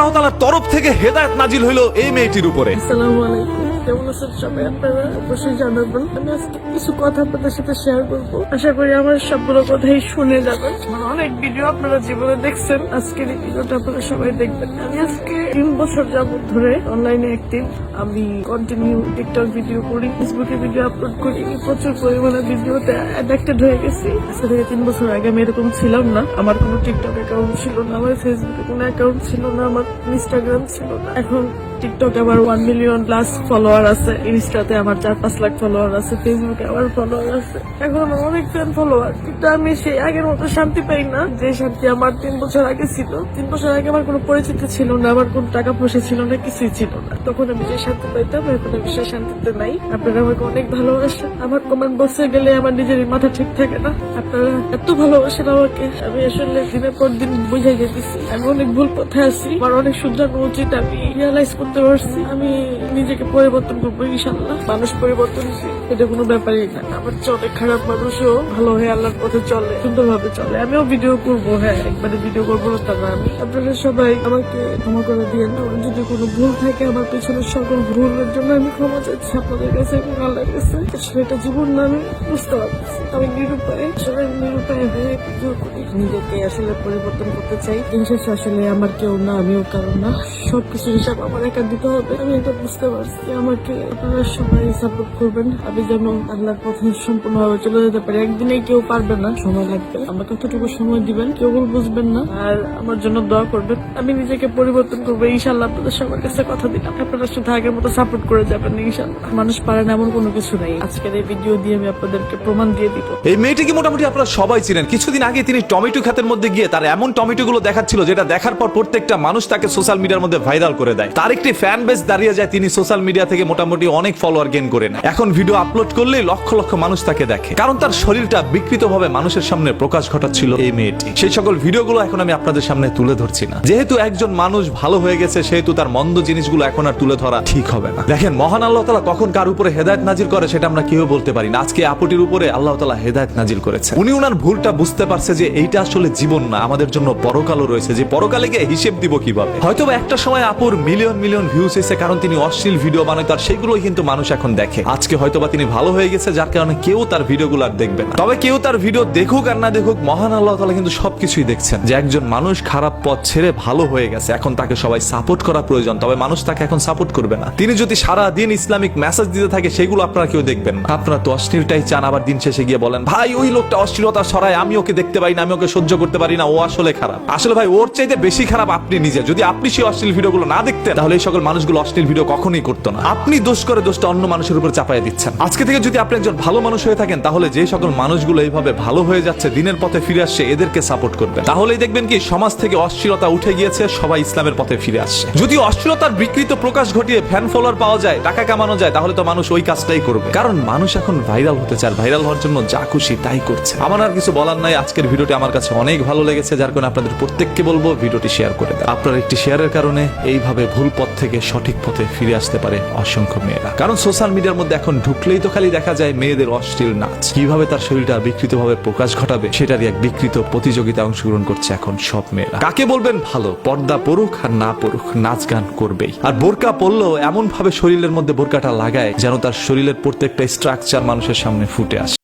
আল্লাহ তাআলার তরফ থেকে হেদায়ত নাজিল হইল এই মেয়েটির উপরে। আসসালামু আলাইকুম। কেমন আছেন সবাই? আপনারা অবশ্যই জানাবেন। আমি আজকে কিছু কথা আপনাদের সাথে শেয়ার করব। আশা করি আমার সবগুলো কথাই শুনে যাবেন। অনেক ভিডিও আপনারা জীবনে দেখছেন। আজকের এই ভিডিওটা আপনারা সবাই দেখবেন। আমি আজকে তিন বছর যাবত ধরে অনলাইনে অ্যাক্টিভ আমি কন্টিনিউ টিকটক ভিডিও করি ফেসবুকে ভিডিও আপলোড করি। প্রচুর পরিমাণে ভিডিওতে অ্যাডাক্টেড হয়ে গেছি। আজকে থেকে তিন বছর আগে আমি এরকম ছিলাম না। আমার কোনো টিকটক অ্যাকাউন্ট ছিল না, আমার ফেসবুকে কোনো অ্যাকাউন্ট ছিল না, আমার ইনস্টাগ্রাম ছিল না। এখন টিকটক আমার ওয়ান মিলিয়ন প্লাস ফলোয়ার আছে ইনস্টাতে আমার চার পাঁচ লাখ ফলোয়ার আছে ফেসবুকে আমার ফলোয়ার আছে। এখন আমার অনেক ফ্যান ফলোয়ার কিন্তু আমি সেই আগের মতো শান্তি পাই না যে শান্তি আমার তিন বছর আগে ছিল। তিন বছর আগে আমার কোনো পরিচিতি ছিল না, আমার কোনো টাকা পয়সা ছিল না, কিছুই ছিল না। তখন আমি যে শান্তি পাইতাম, এখন আমি সেই শান্তিতে নাই। আপনারা আমাকে অনেক ভালোবাসেন। আমার কমেন্ট বক্সে গেলে আমার নিজেরই মাথা ঠিক থাকে না। আপনারা এত ভালোবাসেন আমাকে। আমি আসলে দিনের পর দিন বুঝাই যেতেছি আমি অনেক ভুল পথে আছি। আমার অনেক শুধরানো উচিত। আমি রিয়ালাইজ করতে পারছি। আমি নিজেকে পরিবর্তন করব ইনশাল্লাহ মানুষ পরিবর্তনশীল এটা কোনো ব্যাপারই না। আমার চেয়ে অনেক খারাপ মানুষও ভালো হয়ে আল্লাহর পথে চলে, সুন্দরভাবে চলে। আমিও ভিডিও করব। হ্যাঁ একবারে ভিডিও করব না তা না। আমি আপনারা সবাই আমাকে ক্ষমা করে দিয়ে আমার যদি কোনো ভুল থাকে, আমার পেছনের সকল ভুলের জন্য আমি ক্ষমা চাইছি আপনাদের কাছে এবং আল্লাহর কাছে। এটা জীবন না, আমি বুঝতে পারছি আমি নিরুপায় আসলে নিরুপায় হয়ে নিজেকে আসলে পরিবর্তন করতে চাই। দিন আসলে আমার কেউ না, আমিও কারণ না। সবকিছু হিসাব আমার একা দিতে হবে। আমি এটা বুঝতে পারছি। আমাকে আপনারা সবাই সাপোর্ট করবেন। আমি যেন আল্লাহর পথে সম্পূর্ণভাবে চলে যেতে পারি। একদিনে কেউ পারবে না। সময় লাগবে। আমাকে কতটুকু সময় দিবেন, কেউ বুঝবেন না। আর আমার জন্য দোয়া করবেন। আমি নিজেকে পরিবর্তন করব। ইনশাল্লাহ আপনাদের সবার কাছে কথা দিলাম। আপনারা শুধু আগের মতো সাপোর্ট করে যাবেন ইনশাল্লাহ। মানুষ পারে না এমন কোনো কিছু নেই। আজকের এই ভিডিও দিয়ে আমি আপনাদেরকে প্রমাণ দিয়ে দিব। এই মেয়েটিকে মোটামুটি আপনারা সবাই চিনেন? কিছুদিন আগে তিনি টমেটো খাতের মধ্যে গিয়ে তার এমন টমেটো গুলো দেখাচ্ছিল, যেটা দেখার পর প্রত্যেকটা মানুষ তাকে সোশ্যাল মিডিয়ার মধ্যে ভাইরাল করে দেয়। তার একটি ফ্যান বেস দাঁড়িয়ে যায়, তিনি সোশ্যাল মিডিয়া থেকে মোটামুটি অনেক ফলোয়ার গেন করেন এখন ভিডিও আপলোড করলেই লক্ষ লক্ষ মানুষ তাকে দেখে। কারণ তার শরীরটা বিকৃত ভাবে মানুষের সামনে প্রকাশ ঘটাচ্ছিল এই মেয়েটি। সেই সকল ভিডিওগুলো এখন আমি আপনাদের সামনে তুলে ধরছি না। যেহেতু একজন মানুষ ভালো হয়ে গেছে, সেহেতু তার মন্দ জিনিসগুলো এখন আর তুলে ধরা ঠিক হবে না। দেখেন, মহান আল্লাহ তালা কখন কার উপরে হেদায়ত নাজির করে সেটা আমরা কেউ বলতে পারি না। আজকে আপুটির উপরে আল্লাহ তালা হেদায়ত নাজিল করেছে। উনি উনার ভুলটা বুঝতে পারছে যে এইটা আসলে জীবন না, আমাদের জন্য পরকালও রয়েছে। যে পরকালে গিয়ে হিসেব দিব কীভাবে? হয়তো একটা সময় আপুর মিলিয়ন মিলিয়ন ভিউজ এসে কারণ তিনি অশ্লীল ভিডিও বানায়, তার সেগুলোই কিন্তু মানুষ এখন দেখে। আজকে হয়তো বা তিনি ভালো হয়ে গেছে, যার কারণে কেউ তার ভিডিওগুলো আর দেখবে না। তবে কেউ তার ভিডিও দেখুক আর না দেখুক, মহান আল্লাহ তালা কিন্তু সবকিছুই দেখছেন। যে একজন মানুষ খারাপ পথ ছেড়ে ভালো হয়ে গেছে, এখন তাকে সবাই সাপোর্ট করা প্রয়োজন, তবে মানুষ তাকে এখন সাপোর্ট করবে না। তিনি যদি সারা দিন ইসলামিক মেসেজ দিতে থাকে, সেগুলো আপনারা কেউ দেখবেন না। আপনারা তো অশ্লীলটাই চান, আবার দিন শেষে গিয়ে বলেন, ভাই, ওই লোকটা অশ্লীলতা সরায় আমি ওকে দেখতে পারি না, আমি ওকে সহ্য করতে পারি না, ও আসলে খারাপ। আসলে ভাই, ওর চাইতে বেশি খারাপ আপনি নিজে। যদি আপনি সেই অশ্লীল ভিডিওগুলো না দেখতেন, তাহলে এই সকল মানুষগুলো অশ্লীল ভিডিও কখনোই করতো না। আপনি দোষ করে দোষটা অন্য মানুষের উপর চাপাই দিচ্ছেন। আজকে থেকে যদি আপনি একজন ভালো মানুষ হয়ে থাকেন, তাহলে যে সকল মানুষগুলো এইভাবে ভালো হয়ে যাচ্ছে, দিনের পথে ফিরে আসছে, এদেরকে সাপোর্ট করবেন। তাহলেই দেখবেন কি, সমাজ থেকে অশ্লীলতা উঠে গিয়েছে, সবাই ইসলামের পথে ফিরে আসছে। যদি অশ্লীলতার বিকৃত প্রকাশ ঘটিয়ে ফ্যান ফলোয়ার পাওয়া যায়, টাকা কামানো যায়, তাহলে তো মানুষ ওই কাজটাই করবে। কারণ মানুষ এখন ভাইরাল হতে চায় ভাইরাল হওয়ার জন্য যা খুশি তাই করছে। আমার আর কিছু বলার নাই, আজকের ভিডিওটি আমার কাছে অনেক ভালো লেগেছে, যার কারণে আপনাদের প্রত্যেককে বলব ভিডিওটি শেয়ার করে দেন। আপনার একটি শেয়ারের কারণে এইভাবে ভুল পথ থেকে সঠিক পথে ফিরে আসতে পারে অসংখ্য মেয়েরা। কারণ সোশ্যাল মিডিয়ার মধ্যে এখন ঢুকলেই তো খালি দেখা যায় মেয়েদের অশ্লীল নাচ। কীভাবে তার শরীরটা বিকৃত ভাবে প্রকাশ ঘটাবে, সেটারই এক বিকৃত প্রতিযোগিতা অংশগ্রহণ করছে এখন সব মেয়েরা। কাকে বলবেন ভালো, পর্দা পড়ুক আর না পড়ুক নাচ গান করবেই। আর বোরকা পড়লেও এমন ভাবে শরীরের মধ্যে বোরকাটা লাগায় যেন তার শরীরের প্রত্যেকটা স্ট্রাকচার মানুষের সামনে ফুটে আসে।